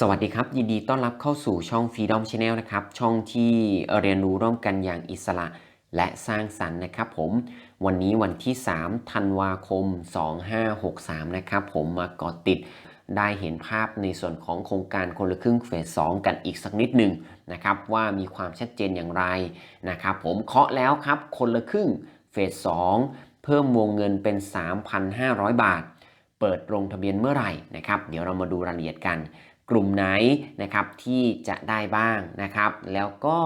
สวัสดีครับ ยินดีต้อนรับเข้าสู่ช่อง Freedom Channel นะครับ ช่องที่เรียนรู้ร่วมกันอย่างอิสระและสร้างสรรค์นะครับผมวันนี้วันที่ 3 ธันวาคม 2563 นะครับผมมาเกาะติดได้เห็นภาพในส่วนของโครงการคนละครึ่งเฟส 2 กันอีกสักนิดหนึ่งนะครับว่ามีความชัดเจนอย่างไรนะครับผมเคาะแล้วครับคนละครึ่งเฟส 2 เพิ่มวงเงินเป็น 3,500 บาท เปิดลงทะเบียนเมื่อไหร่นะครับเดี๋ยวเรามาดูรายละเอียดกัน กลุ่มไหนนะครับที่จะได้บ้างนะครับ แล้วก็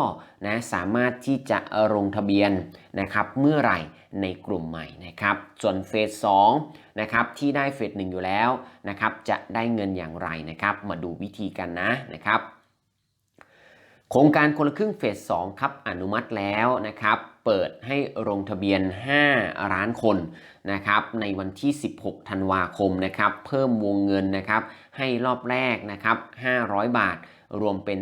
นะสามารถที่จะลงทะเบียนนะครับเมื่อไหร่ในกลุ่มใหม่นะครับ ส่วนเฟส2นะครับที่ได้เฟส1อยู่แล้วนะครับจะได้เงินอย่างไรนะครับ มาดูวิธีกันนะนะครับโครงการคนละครึ่งเฟส2ครับอนุมัติแล้วนะครับเปิดให้ลงทะเบียน 5 ล้านคนนะครับในวันที่ 16 ธันวาคมนะครับเพิ่มวงเงินนะครับ ให้รอบแรกนะครับ 500 บาท รวมเป็น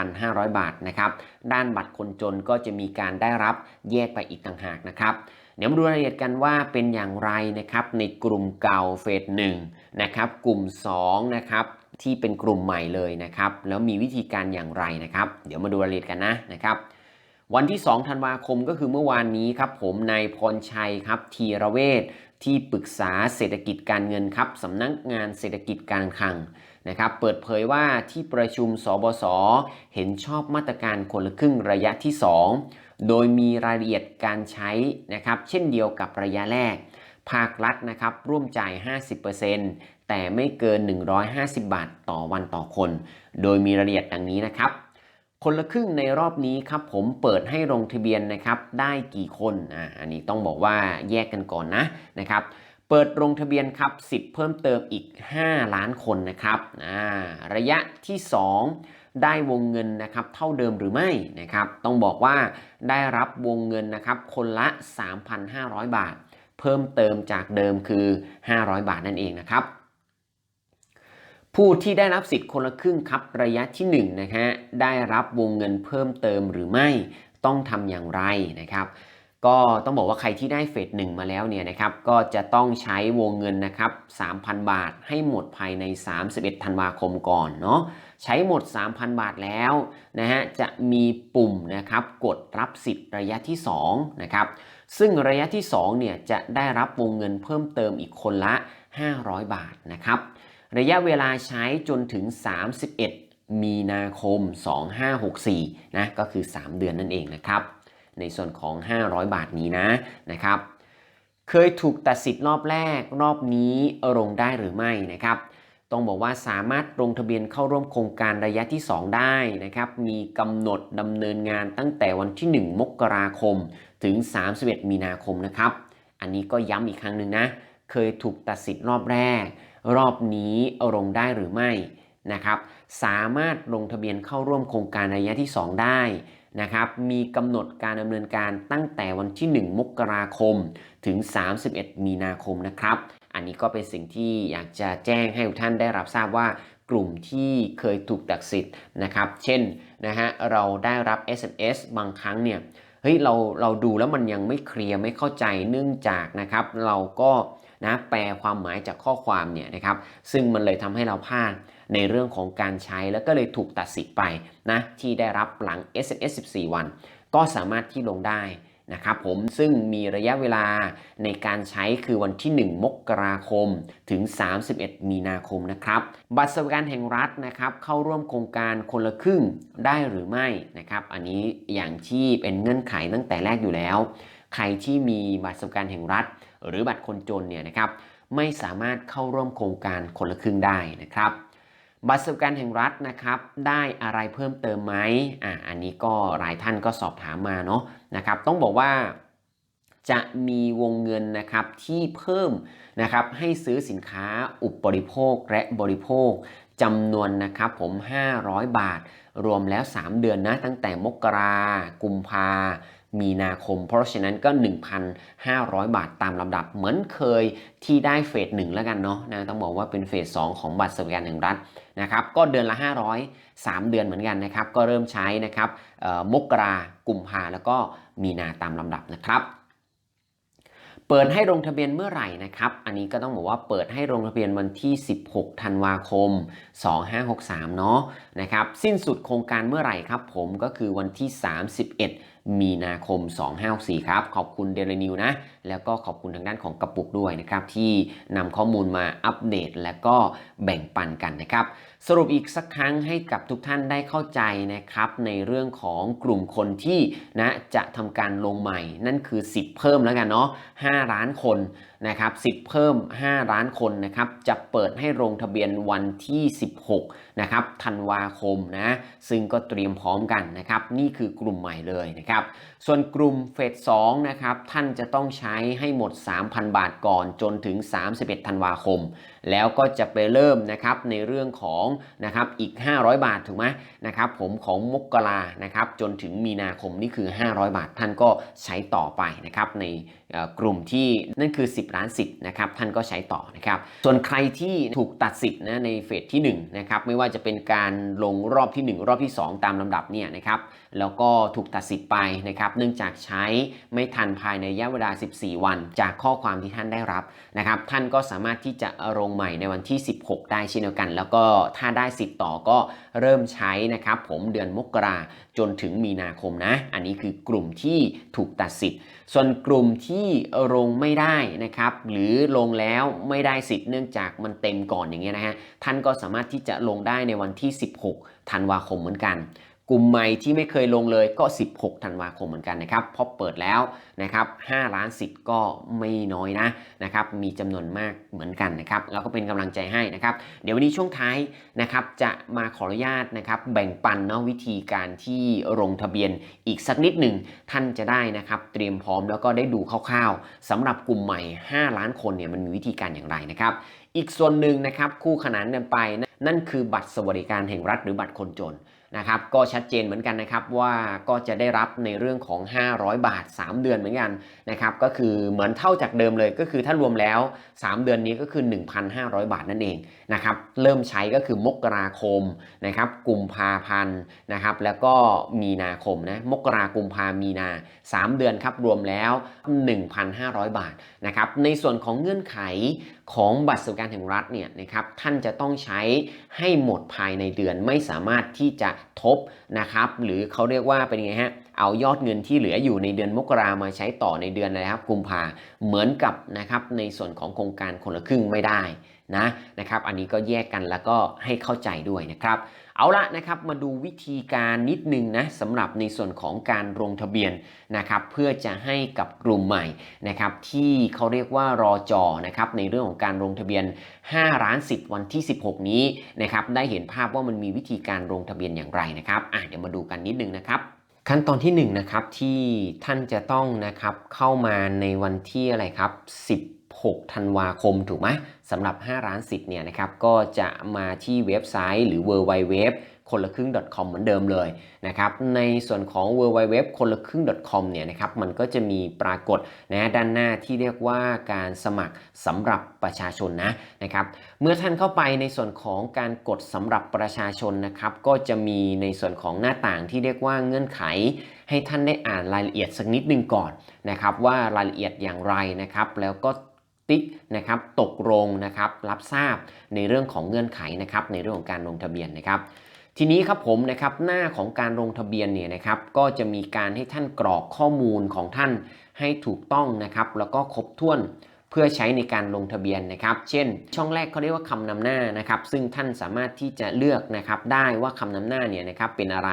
3,500 บาทนะครับ ด้านบัตรคนจนก็จะมีการได้รับแยกไปอีกต่างหากนะครับ เดี๋ยวมาดูรายละเอียดกันว่าเป็นอย่างไรนะครับ ในกลุ่มเก่าเฟส1นะครับ กลุ่ม2นะครับที่เป็นกลุ่มใหม่เลยนะครับ แล้วมีวิธีการอย่างไรนะครับ เดี๋ยวมาดูรายละเอียดกันนะนะครับ วันที่ 2 ธันวาคมก็คือเมื่อวานนี้ครับ ผมนายพรชัยครับ ทีระเวศ ที่ปรึกษาเศรษฐกิจการเงินครับสำนักงานเศรษฐกิจการคลังนะครับเปิดเผยว่าที่ประชุมสบศเห็นชอบมาตรการคนละครึ่งระยะที่ 2 โดยมีรายละเอียดการใช้นะครับเช่นเดียวกับระยะแรก ภาครัฐนะครับร่วมจ่าย 50%แต่ไม่เกิน 150 บาทต่อวันต่อคน โดยมีรายละเอียดดังนี้นะครับ คนละครึ่งในรอบนี้ครับผมเปิดให้ลงทะเบียนนะครับได้กี่คนอ่าอันนี้ต้องบอกว่าแยกกันก่อนนะนะครับเปิดลงทะเบียนครับ10 เพิ่มเติมอีก 5 ล้านคนนะครับอ่าระยะที่ 2 ได้วงเงินนะครับเท่าเดิมหรือไม่นะครับต้องบอกว่าได้รับวงเงินนะครับคนละ 3,500 บาท เพิ่มเติมจากเดิมคือ 500 บาทนั่นเองนะครับ ผู้ที่ได้รับสิทธิ์คนละครึ่งครับระยะที่1นะฮะได้รับวงเงินเพิ่มเติมหรือไม่ต้องทำอย่างไรนะครับ ก็ต้องบอกว่าใครที่ได้เฟสหนึ่งมาแล้วเนี่ยนะครับก็จะต้องใช้วงเงินนะครับ3,000 บาทให้หมดภายใน 31ธันวาคมก่อนเนาะใช้หมด 3,000 บาทแล้วนะฮะจะมีปุ่มนะครับกดรับสิทธิ์ระยะที่2นะครับซึ่งระยะที่2เนี่ยจะได้รับวงเงินเพิ่มเติมอีกคนละ 500 บาทนะครับ ระยะเวลาใช้จนถึง 31 มีนาคม 2564 นะ ก็คือ 3 เดือนนั่นเองนะครับ ในส่วนของ 500 บาทนี้นะนะครับ เคยถูกตัดสิทธิ์รอบแรกรอบนี้ลงได้หรือไม่นะครับต้องบอกว่าสามารถลงทะเบียนเข้าร่วมโครงการระยะที่ 2 ได้นะครับ มีกำหนดดำเนินงานตั้งแต่วันที่ 1 มกราคม ถึง 31 มีนาคมนะครับ อันนี้ก็ย้ำอีกครั้งหนึ่งนะ เคยถูกตัดสิทธิ์รอบแรก รอบนี้ลงได้หรือไม่นะครับ สามารถลงทะเบียนเข้าร่วมโครงการระยะที่ 2 ได้นะครับ มีกำหนดการดำเนินการตั้งแต่วันที่ 1 มกราคมถึง 31 มีนาคมนะครับ อันนี้ก็เป็นสิ่งที่อยากจะแจ้งให้ทุกท่านได้รับทราบว่ากลุ่มที่เคยถูกตัดสิทธิ์นะครับ เช่นนะฮะเราได้รับ SMS บางครั้งเนี่ย เฮ้ยเราเราดูแล้วมันยังไม่เคลียร์ไม่เข้าใจเนื่องจากนะครับ เราก็นะแปลความหมายจากข้อความเนี่ยนะครับ ซึ่งมันเลยทำให้เราพลาดในเรื่องของการใช้แล้วก็เลยถูกตัดสิทธิ์ไปนะที่ได้รับหลัง SMS 14 วัน ก็สามารถที่ลงได้ นะครับผมซึ่งมีระยะเวลาในการใช้คือวันที่ 1 มกราคมถึง 31 มีนาคมนะครับบัตรสวัสดิการแห่งรัฐนะครับเข้าร่วมโครงการคนละครึ่งได้หรือไม่นะครับอันนี้อย่างที่เป็นเงื่อนไขตั้งแต่แรกอยู่แล้ว ใครที่มีบัตรสวัสดิการแห่งรัฐ หรือบัตรคนจนเนี่ยนะครับไม่สามารถเข้าร่วมโครงการคนละครึ่งได้นะครับ บัตรสวัสดิการแห่งรัฐนะครับ ได้อะไรเพิ่มเติมไหมอ่าอันนี้ก็หลายท่านก็สอบถามมาเนาะนะครับ ต้องบอกว่าจะมีวงเงินนะครับที่เพิ่มนะครับให้ซื้อสินค้าอุปริโภคและบริโภคจำนวนนะครับผม 500 บาท รวมแล้ว 3 เดือนนะ ตั้งแต่มกรากุมภา มีนาคม เพราะฉะนั้นก็ 1,500 บาทตามลำดับ เหมือนเคยที่ได้เฟสหนึ่งแล้วกันเนาะนะต้องบอกว่าเป็นเฟส2ของบัตรสวัสดิการแห่งรัฐนะครับก็เดือนละ 500 3 เดือนเหมือนกันนะครับ ก็เริ่มใช้นะครับมกรากุมภาแล้วก็มีนาตามลำดับนะครับเปิดให้ลงทะเบียนเมื่อไหร่นะครับ อันนี้ก็ต้องบอกว่าเปิดให้ลงทะเบียนวันที่ 16 ธันวาคม 2563 เนาะนะครับ สิ้นสุดโครงการเมื่อไหร่ครับผมก็คือวันที่ 31มีนาคม 2564ครับ ขอบคุณเดลนิวนะ แล้วก็ขอบคุณทางด้านของกระปุกด้วยนะครับ ที่นำข้อมูลมาอัปเดตและก็แบ่งปันกันนะครับ สรุปอีกสักครั้งให้กับทุกท่านได้เข้าใจนะครับ ในเรื่องของกลุ่มคนที่นะจะทำการลงใหม่ นั่นคือสิทธิ์เพิ่มแล้วกันเนาะ5ล้านคน นะครับสิบเพิ่ม 5 ล้านคนนะครับจะเปิดให้ลงทะเบียนวันที่ 16นะครับธันวาคมนะซึ่งก็เตรียมพร้อมกันนะครับนี่คือกลุ่มใหม่เลยนะครับส่วนกลุ่มเฟส2นะครับท่านจะต้องใช้ให้หมด 3,000 บาทก่อนจนถึง 31ธันวาคมแล้วก็จะไปเริ่มนะครับในเรื่องของนะครับอีก 500 บาทถูกไหมนะครับผมของมกรานะครับจนถึงมีนาคมนี่คือ 500 บาทท่านก็ใช้ต่อไปนะครับในกลุ่มที่นั่นคือ 10 ล้านสิทธิ์นะครับท่านก็ใช้ต่อนะครับส่วนใครที่ถูกตัดสิทธิ์นะในเฟสที่1นะครับไม่ว่าจะเป็นการลงรอบที่ 1 รอบที่ 2 ตามลำดับเนี่ยนะครับแล้วก็ถูกตัดสิทธิ์ไปนะครับเนื่องจากใช้ไม่ทันภายในระยะเวลา 14 วัน จากข้อความที่ท่านได้รับนะครับท่านก็สามารถที่จะลงใหม่ในวันที่ 16 ได้เช่นเดียวกัน แล้วก็ถ้าได้สิทธิ์ต่อก็เริ่มใช้นะครับผมเดือนมกราจนถึงมีนาคมนะ อันนี้คือกลุ่มที่ถูกตัดสิทธิ์ ส่วนกลุ่มที่ลงไม่ได้นะครับหรือลงแล้วไม่ได้สิทธิ์เนื่องจากมันเต็มก่อนอย่างเงี้ยนะฮะท่านก็สามารถที่จะลงได้ในวันที่ 16 ธันวาคมเหมือนกัน กลุ่มใหม่ที่ไม่เคยลงเลยก็ 16 ธันวาคมเหมือนกันนะครับเพราะเปิดแล้วนะครับ5ล้านสิทธิ์ก็ไม่น้อยนะนะครับมีจำนวนมากเหมือนกันนะครับแล้วก็เป็นกำลังใจให้นะครับ เดี๋ยววันนี้ช่วงท้ายนะครับจะมาขออนุญาตนะครับแบ่งปันเนาะวิธีการที่ลงทะเบียนอีกสักนิดหนึ่งท่านจะได้นะครับเตรียมพร้อมแล้วก็ได้ดูคร่าวๆสำหรับกลุ่มใหม่ 5 ล้านคนเนี่ยมันมีวิธีการอย่างไรนะครับอีกส่วนหนึ่งนะครับคู่ขนานกันไป นั่นคือบัตรสวัสดิการแห่งรัฐหรือบัตรคนจน นะครับก็ชัดเจนเหมือนกันนะครับว่าก็จะได้รับในเรื่องของ 500 บาท 3 เดือนเหมือนกันนะครับก็คือเหมือนเท่าจากเดิมเลยก็คือถ้ารวมแล้ว 3 เดือนนี้ก็คือ 1,500 บาทนั่นเองนะครับเริ่มใช้ก็คือมกราคมนะครับกุมภาพันธ์นะครับแล้วก็มีนาคมนะมกรากุมภามีนา 3 เดือนครับรวมแล้ว 1,500 บาทนะครับในส่วนของเงื่อนไข ของบัตรสวัสดิการแห่งรัฐเนี่ยนะครับท่านจะต้องใช้ให้หมดภายในเดือนไม่สามารถที่จะทบนะครับ หรือเขาเรียกว่าเป็นไงฮะเอายอดเงินที่เหลืออยู่ในเดือนมกรามาใช้ต่อในเดือนนะครับกุมภาเหมือนกับนะครับในส่วนของโครงการคนละครึ่งไม่ได้นะนะครับ อันนี้ก็แยกกันแล้วก็ให้เข้าใจด้วยนะครับ เอาละนะครับมาดูวิธีการนิดนึงนะสำหรับในส่วนของการลงทะเบียนนะครับเพื่อจะให้กับกลุ่มใหม่นะครับที่เขาเรียกว่ารอจอนะครับในเรื่องของการลงทะเบียน 5 ล้านสิทธิ์วันที่ 16 นี้นะครับได้เห็นภาพว่ามันมีวิธีการลงทะเบียนอย่างไรนะครับอะเดี๋ยวมาดูกันนิดนึงนะครับขั้นตอนที่1นงนะครับที่ท่านจะต้องนะครับเข้ามาในวันที่อะไรครับ 16 ธันวาคมถูกไหมสำหรับ5ล้านสิทธิ์เนี่ยนะครับก็จะมาที่เว็บไซต์หรือ w w w คนละครึ่ง .com เหมือนเดิมเลยนะครับในส่วนของ w w w คนละครึ่ง .com เนี่ยนะครับมันก็จะมีปรากฏนะด้านหน้าที่เรียกว่าการสมัครสำหรับประชาชนนะนะครับเมื่อท่านเข้าไปในส่วนของการกดสำหรับประชาชนนะครับก็จะมีในส่วนของหน้าต่างที่เรียกว่าเงื่อนไข ให้ท่านได้อ่านรายละเอียดสักนิดนึงก่อนนะครับว่ารายละเอียดอย่างไรนะครับแล้วก็ ติ๊กนะครับตกลงนะครับรับทราบในเรื่องของเงื่อนไขนะครับในเรื่องของการลงทะเบียนนะครับทีนี้ครับผมนะครับหน้าของการลงทะเบียนเนี่ยนะครับก็จะมีการให้ท่านกรอกข้อมูลของท่านให้ถูกต้องนะครับแล้วก็ครบถ้วนเพื่อใช้ในการลงทะเบียนนะครับ เช่น ช่องแรกเขาเรียกว่าคำนำหน้านะครับ ซึ่งท่านสามารถที่จะเลือกนะครับได้ว่าคำนำหน้าเนี่ยนะครับเป็นอะไร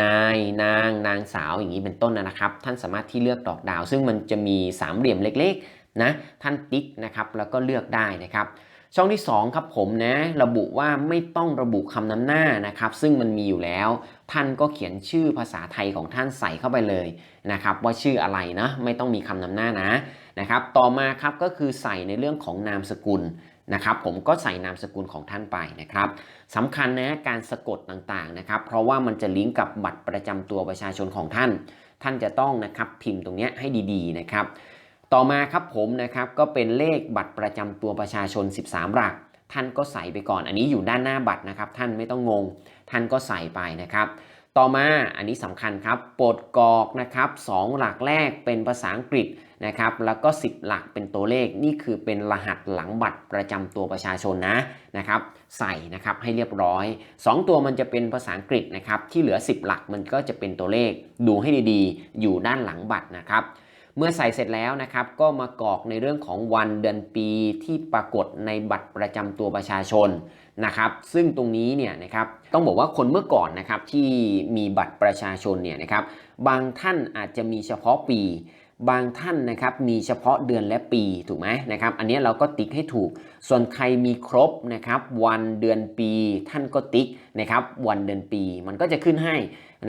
นายนาง นางสาวอย่างนี้เป็นต้นนะครับ ท่านสามารถที่เลือกดอกดาว ซึ่งมันจะมีสามเหลี่ยมเล็ก นะท่านติ๊กนะครับแล้วก็เลือกได้นะครับช่องที่ 2 ครับผมนะระบุว่าไม่ต้องระบุคำนำหน้านะครับ ซึ่งมันมีอยู่แล้ว ท่านก็เขียนชื่อภาษาไทยของท่านใส่เข้าไปเลยนะครับ ว่าชื่ออะไรนะไม่ต้องมีคำนำหน้านะนะครับ ต่อมาครับก็คือใส่ในเรื่องของนามสกุลนะครับผมก็ใส่นามสกุลของท่านไปนะครับสำคัญนะการสะกดต่างๆนะครับ เพราะว่ามันจะลิงก์กับบัตรประจำตัวประชาชนของท่าน ท่านจะต้องนะครับพิมพ์ตรงนี้ให้ดีๆนะครับ ต่อมาครับผมนะครับก็เป็นเลขบัตรประจำตัวประชาชน 13 หลัก ท่านก็ใส่ไปก่อน อันนี้อยู่ด้านหน้าบัตรนะครับ ท่านไม่ต้องงง ท่านก็ใส่ไปนะครับ ต่อมาอันนี้สำคัญครับปรดกรอกนะครับสองหลักแรกเป็นภาษาอังกฤษนะครับแล้วก็ 10 หลักเป็นตัวเลขนี่คือเป็นรหัสหลังบัตรประจำตัวประชาชนนะนะครับใส่นะครับให้เรียบร้อย 2 ตัวมันจะเป็นภาษาอังกฤษนะครับที่เหลือ 10 หลักมันก็จะเป็นตัวเลขดูให้ดีๆ อยู่ด้านหลังบัตรนะครับ เมื่อใส่เสร็จแล้วนะครับก็มากรอกในเรื่องของวันเดือนปีที่ปรากฏในบัตรประจำตัวประชาชนนะครับ ซึ่งตรงนี้เนี่ยนะครับต้องบอกว่าคนเมื่อก่อนนะครับที่มีบัตรประชาชนเนี่ยนะครับบางท่านอาจจะมีเฉพาะปี บางท่านนะครับมีเฉพาะเดือนและปีถูกไหมนะครับ อันนี้เราก็ติ๊กให้ถูก ส่วนใครมีครบนะครับ วันเดือนปีท่านก็ติ๊กนะครับ วันเดือนปีมันก็จะขึ้นให้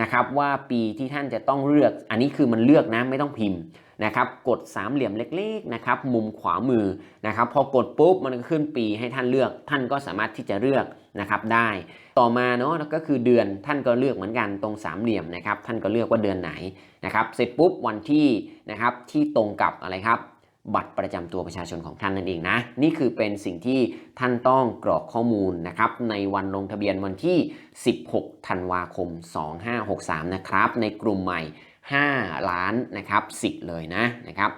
นะครับว่าปีที่ท่านจะต้องเลือก อันนี้คือมันเลือกนะไม่ต้องพิมพ์ นะครับกดสามเหลี่ยมเล็กๆนะครับมุมขวามือนะครับพอกดปุ๊บมันก็ขึ้นปีให้ท่านเลือก ท่านก็สามารถที่จะเลือกนะครับได้ต่อมาเนาะก็คือเดือนท่านก็เลือกเหมือนกันตรงสามเหลี่ยมนะครับท่านก็เลือกว่าเดือนไหนนะครับเสร็จปุ๊บวันที่นะครับที่ตรงกับอะไรครับบัตรประจำตัวประชาชนของท่านนั่นเองนะ นี่คือเป็นสิ่งที่ท่านต้องกรอกข้อมูลนะครับในวันลงทะเบียนวันที่ 16 ธันวาคม 2563 นะครับในกลุ่มใหม่ 5 ล้านนะครับสิทธิ์เลยนะนะครับ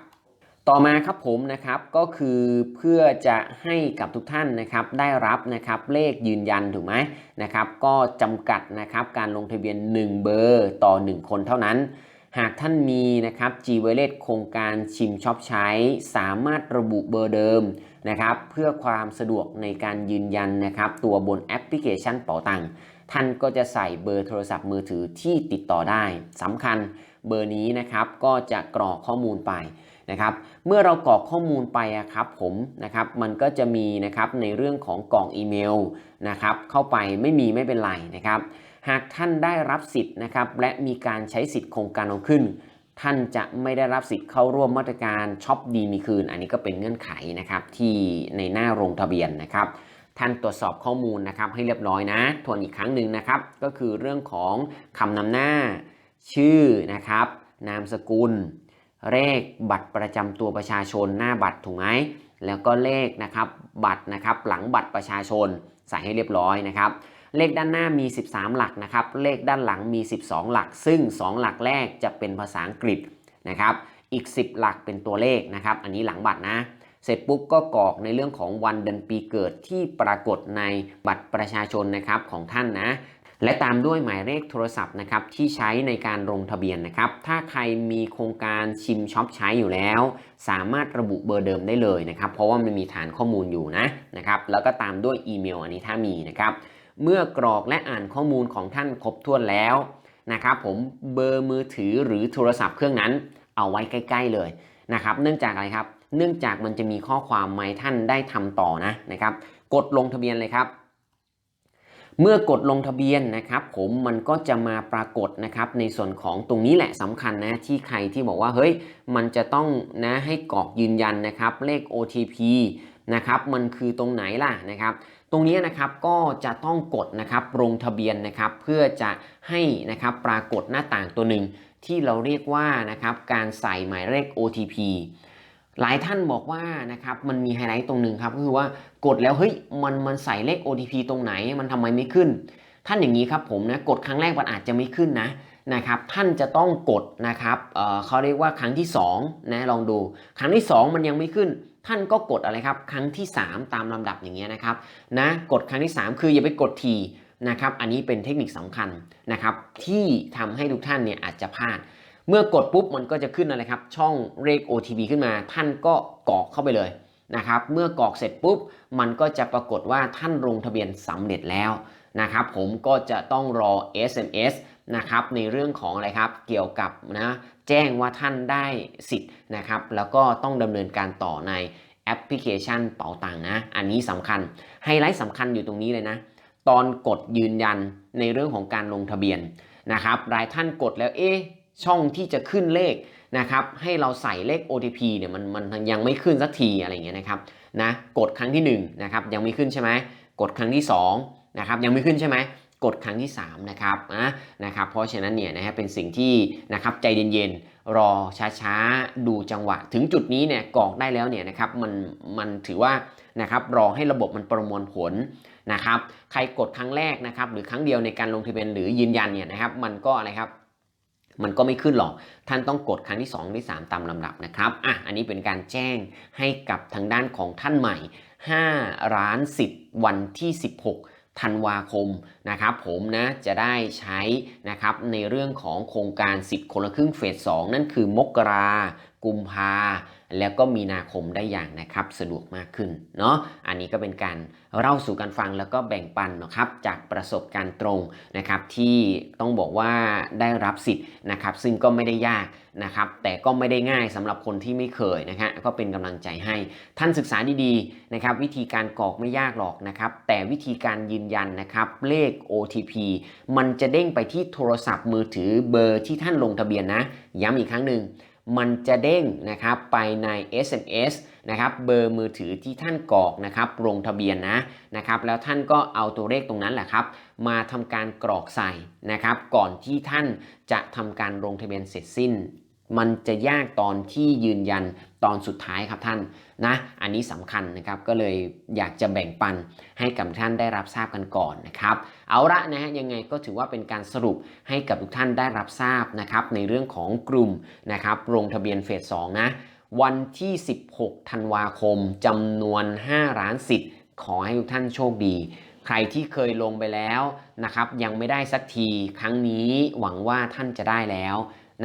ต่อมาครับผมนะครับก็คือเพื่อจะให้กับทุกท่านนะครับได้รับนะครับเลขยืนยันถูกไหมนะครับก็จำกัดนะครับการลงทะเบียน 1 เบอร์ต่อ 1 คนเท่านั้น หากท่านมีนะครับ g w a l l e t โครงการชิมช็อปใช้ สามารถระบุเบอร์เดิมนะครับเพื่อความสะดวกในการยืนยันนะครับตัวบนแอปพลิเคชันเป๋าตังค์ท่านก็จะใส่เบอร์โทรศัพท์มือถือที่ติดต่อได้สำคัญ เบอร์นี้นะครับก็จะกรอกข้อมูลไปนะครับเมื่อเรากรอกข้อมูลไปอะครับผมนะครับมันก็จะมีนะครับในเรื่องของกล่องอีเมลนะครับเข้าไปไม่มีไม่เป็นไรนะครับหากท่านได้รับสิทธิ์นะครับและมีการใช้สิทธิ์โครงการเอาขึ้น ท่านจะไม่ได้รับสิทธิ์เข้าร่วมมาตรการช็อปดีมีคืน อันนี้ก็เป็นเงื่อนไขนะครับที่ในหน้าลงทะเบียนนะครับท่านตรวจสอบข้อมูลนะครับให้เรียบร้อยนะทวนอีกครั้งหนึ่งนะครับก็คือเรื่องของคำนำหน้า ชื่อนะครับ นามสกุล เลขบัตรประจำตัวประชาชนหน้าบัตรถูกไหมแล้วก็เลขนะครับบัตรนะครับหลังบัตรประชาชนใส่ให้เรียบร้อยนะครับ เลขด้านหน้ามี 13 หลักนะครับ เลขด้านหลังมี 12 หลัก ซึ่ง 2 หลักแรกจะเป็นภาษาอังกฤษนะครับ อีก 10 หลักเป็นตัวเลขนะครับ อันนี้หลังบัตรนะ เสร็จปุ๊บก็กรอกในเรื่องของวันเดือนปีเกิดที่ปรากฏในบัตรประชาชนนะครับของท่านนะ และตามด้วยหมายเลขโทรศัพท์นะครับที่ใช้ในการลงทะเบียนนะครับ ถ้าใครมีโครงการชิมช็อปใช้อยู่แล้ว สามารถระบุเบอร์เดิมได้เลยนะครับ เพราะว่ามันมีฐานข้อมูลอยู่นะนะครับแล้วก็ตามด้วยอีเมลอันนี้ถ้ามีนะครับ เมื่อกรอกและอ่านข้อมูลของท่านครบถ้วนแล้วนะครับผมเบอร์มือถือหรือโทรศัพท์เครื่องนั้นเอาไว้ใกล้ ๆเลยนะครับ เนื่องจากอะไรครับ เนื่องจากมันจะมีข้อความมาให้ท่านได้ทำต่อนะนะครับ กดลงทะเบียนเลยครับ เมื่อกดลงทะเบียนนะครับผมมันก็จะมาปรากฏนะครับในส่วนของตรงนี้แหละสำคัญนะที่ใครที่บอกว่าเฮ้ยมันจะต้องนะให้กรอกยืนยันนะครับเลข OTP นะครับมันคือตรงไหนล่ะนะครับตรงนี้นะครับก็จะต้องกดนะครับลงทะเบียนนะครับเพื่อจะให้นะครับปรากฏหน้าต่างตัวหนึ่งที่เราเรียกว่านะครับการใส่หมายเลข OTP หลายท่านบอกว่านะครับมันมีไฮไลท์ตรงหนึ่งครับก็คือว่ากดแล้วเฮ้ยมันมันใส่เลข OTP ตรงไหนมันทำไมไม่ขึ้น ท่านอย่างนี้ครับผมนะกดครั้งแรกมันอาจจะไม่ขึ้นนะนะครับท่านจะต้องกดนะครับเเขาเรียกว่าครั้งที่2นะลองดู ครั้งที่ 2 มันยังไม่ขึ้น ท่านก็กดอะไรครับ ครั้งที่ 3 ตามลำดับอย่างเงี้ยนะครับนะกดครั้งที่ 3 คืออย่าไปกดทีนะครับอันนี้เป็นเทคนิคสำคัญนะครับที่ทำให้ทุกท่านเนี่ยอาจจะพลาด เมื่อกดปุ๊บมันก็จะขึ้นอะไรครับ ช่องเลข OTP ขึ้นมา ท่านก็กรอกเข้าไปเลยนะครับ เมื่อกรอกเสร็จปุ๊บ มันก็จะปรากฏว่าท่านลงทะเบียนสำเร็จแล้วนะครับ ผมก็จะต้องรอ SMS นะครับในเรื่องของอะไรครับเกี่ยวกับนะแจ้งว่าท่านได้สิทธิ์นะครับ แล้วก็ต้องดำเนินการต่อในแอปพลิเคชันเป๋าตังนะ อันนี้สำคัญไฮไลท์สำคัญอยู่ตรงนี้เลยนะ ตอนกดยืนยันในเรื่องของการลงทะเบียนนะครับหลายท่านกดแล้วเอ๊ะ ช่องที่จะขึ้นเลขนะครับให้เราใส่เลข OTP เนี่ยมันมันยังไม่ขึ้นสักทีอะไรเงี้ยนะครับนะกดครั้งที่1นะครับยังไม่ขึ้นใช่ไหมกดครั้งที่2นะครับยังไม่ขึ้นใช่ไหมกดครั้งที่3นะครับนะนะครับเพราะฉะนั้นเนี่ยนะฮะเป็นสิ่งที่นะครับใจเย็นๆ รอช้าๆ ดูจังหวะ ถึงจุดนี้เนี่ยกรอกได้แล้วเนี่ยนะครับมันมันถือว่านะครับรอให้ระบบมันประมวลผลนะครับใครกดครั้งแรกนะครับหรือครั้งเดียวในการลงทะเบียนหรือยืนยันเนี่ยนะครับมันก็อะไรครับ มันก็ไม่ขึ้นหรอก ท่านต้องกดครั้งที่2ที่3ตามลำดับนะครับอะอันนี้เป็นการแจ้งให้กับทางด้านของท่านใหม่ 5 ร้านสิทธิ์วันที่ 16ธันวาคมนะครับผมนะจะได้ใช้นะครับในเรื่องของโครงการสิทธิ์คนละครึ่งเฟส 2 นั่นคือมกรา กุมภาแล้วก็มีนาคมได้อย่างนะครับสะดวกมากขึ้นเนาะอันนี้ก็เป็นการเล่าสู่กันฟังแล้วก็แบ่งปันนะครับจากประสบการณ์ตรงนะครับที่ต้องบอกว่าได้รับสิทธิ์นะครับซึ่งก็ไม่ได้ยากนะครับแต่ก็ไม่ได้ง่ายสำหรับคนที่ไม่เคยนะฮะก็เป็นกำลังใจให้ท่านศึกษาดีๆนะครับวิธีการกรอกไม่ยากหรอกนะครับแต่วิธีการยืนยันนะครับเลข OTP มันจะเด้งไปที่โทรศัพท์มือถือเบอร์ที่ท่านลงทะเบียนนะ ย้ำอีกครั้งหนึ่ง มันจะเด้งนะครับไปใน SMS นะครับเบอร์มือถือที่ท่านกรอกนะครับลงทะเบียนนะนะครับแล้วท่านก็เอาตัวเลขตรงนั้นแหละครับ มาทำการกรอกใส่นะครับ ก่อนที่ท่านจะทำการลงทะเบียนเสร็จสิ้น มันจะยากตอนที่ยืนยันตอนสุดท้ายครับท่านนะอันนี้สำคัญนะครับก็เลยอยากจะแบ่งปันให้กับท่านได้รับทราบกันก่อนนะครับ เอาละนะฮะยังไงก็ถือว่าเป็นการสรุปให้กับทุกท่านได้รับทราบนะครับในเรื่องของกลุ่มนะครับลงทะเบียนเฟส2นะวันที่ 16 ธันวาคมจำนวน 5 ล้านสิทธิ์ขอให้ทุกท่านโชคดีใครที่เคยลงไปแล้วนะครับยังไม่ได้สักทีครั้งนี้หวังว่าท่านจะได้แล้ว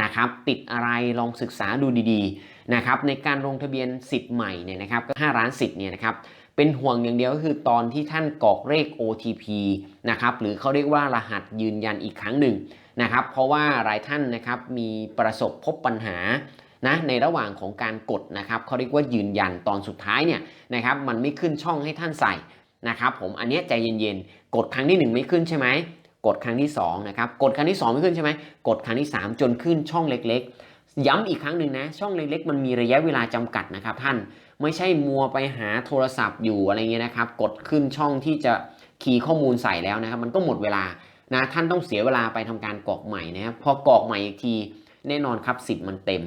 นะครับติดอะไรลองศึกษาดูดีๆนะครับในการลงทะเบียนสิทธิ์ใหม่เนี่ยนะครับก็5ล้านสิทธิ์เนี่ยนะครับเป็นห่วงอย่างเดียวก็คือตอนที่ท่านกรอกเลข OTP นะครับหรือเขาเรียกว่ารหัสยืนยันอีกครั้งหนึ่งนะครับเพราะว่าหลายท่านนะครับมีประสบพบปัญหานะในระหว่างของการกดนะครับเขาเรียกว่ายืนยันตอนสุดท้ายเนี่ยนะครับมันไม่ขึ้นช่องให้ท่านใส่นะครับผมอันนี้ใจเย็นๆ กดครั้งที่ 1 ไม่ขึ้นใช่ไหม กดครั้งที่2นะครับกดครั้งที่ 2 ไม่ขึ้นใช่ไหมกดครั้งที่ 3 จนขึ้นช่องเล็ก ๆ ย้ำอีกครั้งหนึ่งนะ ช่องเล็ก ๆ มันมีระยะเวลาจำกัดนะครับท่านไม่ใช่มัวไปหาโทรศัพท์อยู่อะไรเงี้ยนะครับ กดขึ้นช่องที่จะคีย์ข้อมูลใส่แล้วนะครับ มันก็หมดเวลานะท่านต้องเสียเวลาไปทำการกรอกใหม่นะครับพอกรอกใหม่อีกทีแน่นอนครับสิทธิ์มันเต็ม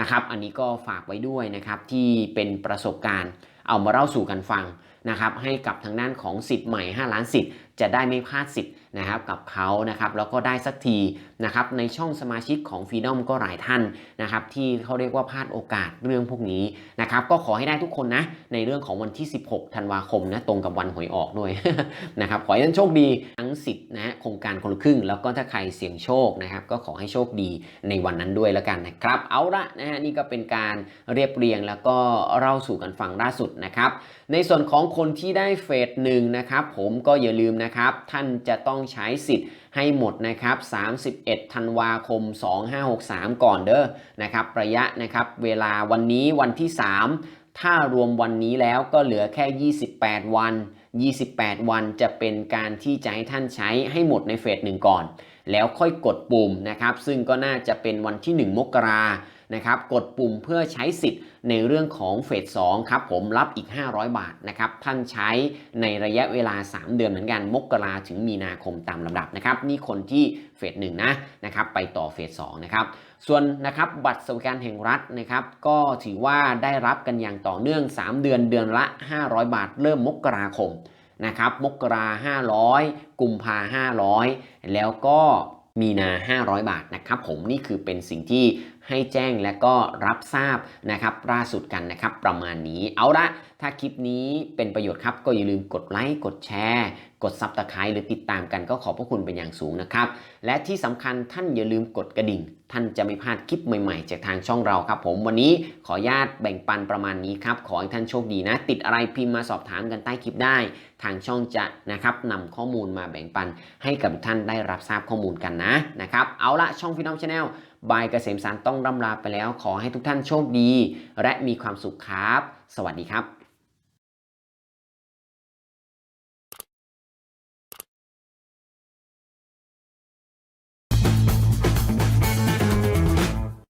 นะครับ อันนี้ก็ฝากไว้ด้วยนะครับที่เป็นประสบการณ์เอามาเล่าสู่กันฟังนะครับให้กับทางด้านของสิทธิ์ใหม่ 5 ล้านสิทธิ์จะได้ไม่พลาดสิทธิ์ นะครับกับเขานะครับแล้วก็ได้สักทีนะครับในช่องสมาชิกของฟรีดอมก็หลายท่านนะครับที่เขาเรียกว่าพลาดโอกาสเรื่องพวกนี้นะครับก็ขอให้ได้ทุกคนนะในเรื่องของวันที่ 16 ธันวาคมนะตรงกับวันหวยออกด้วยนะครับขอให้ท่านโชคดีทั้งสิทธิ์นะฮะโครงการคนละครึ่ง แล้วก็ถ้าใครเสี่ยงโชคนะครับก็ขอให้โชคดีในวันนั้นด้วยแล้วกันนะครับเอาละนะฮะนี่ก็เป็นการเรียบเรียงแล้วก็เล่าสู่กันฟังล่าสุดนะครับในส่วนของคนที่ได้เฟสหนึ่งนะครับผมก็อย่าลืมนะครับท่านจะต้องใช้สิทธิ์ให้หมดนะครับ 31 ธันวาคม 2563 ก่อนเด้อนะครับ ระยะนะครับเวลาวันนี้วันที่ 3 ถ้ารวมวันนี้แล้วก็เหลือแค่ 28 วัน 28 วันจะเป็นการที่จะให้ท่านใช้ให้หมดในเฟสหนึ่งก่อน แล้วค่อยกดปุ่มนะครับ ซึ่งก็น่าจะเป็นวันที่ 1 มกรา นะครับกดปุ่มเพื่อใช้สิทธิ์ในเรื่องของเฟส2ครับผมรับอีก 500 บาทนะครับท่านใช้ในระยะเวลา 3 เดือนเหมือนกันมกราถึงมีนาคมตามลำดับนะครับนี่คนที่เฟส1นะนะครับไปต่อเฟส2นะครับส่วนนะครับบัตรสวัสดิการแห่งรัฐนะครับก็ถือว่าได้รับกันอย่างต่อเนื่อง 3 เดือนเดือนละ 500 บาท เริ่มมกราคมนะครับมกรา500 กุมภา500 แล้วก็มีนา 500 บาทนะครับผมนี่คือเป็นสิ่งที่ ให้แจ้งและก็รับทราบนะครับล่าสุดกันนะครับประมาณนี้เอาละถ้าคลิปนี้เป็นประโยชน์ครับ ก็อย่าลืมกดไลค์กดแชร์ กดซับสไครต์หรือติดตามกันก็ขอบพระคุณเป็นอย่างสูงนะครับ และที่สำคัญท่านอย่าลืมกดกระดิ่ง ท่านจะไม่พลาดคลิปใหม่ๆ จากทางช่องเราครับผมวันนี้ขอญาตแบ่งปันประมาณนี้ครับ ขอให้ท่านโชคดีนะ ติดอะไรพิมพ์มาสอบถามกันใต้คลิปได้ ทางช่องจะนะครับนำข้อมูลมาแบ่งปันให้กับทุกท่านได้รับทราบข้อมูลกันนะนะครับเอาละช่องฟินมชาแนล บายเกษมสารต้องร่ำลาไปแล้ว ขอให้ทุกท่านโชคดี และมีความสุขครับ สวัสดีครับ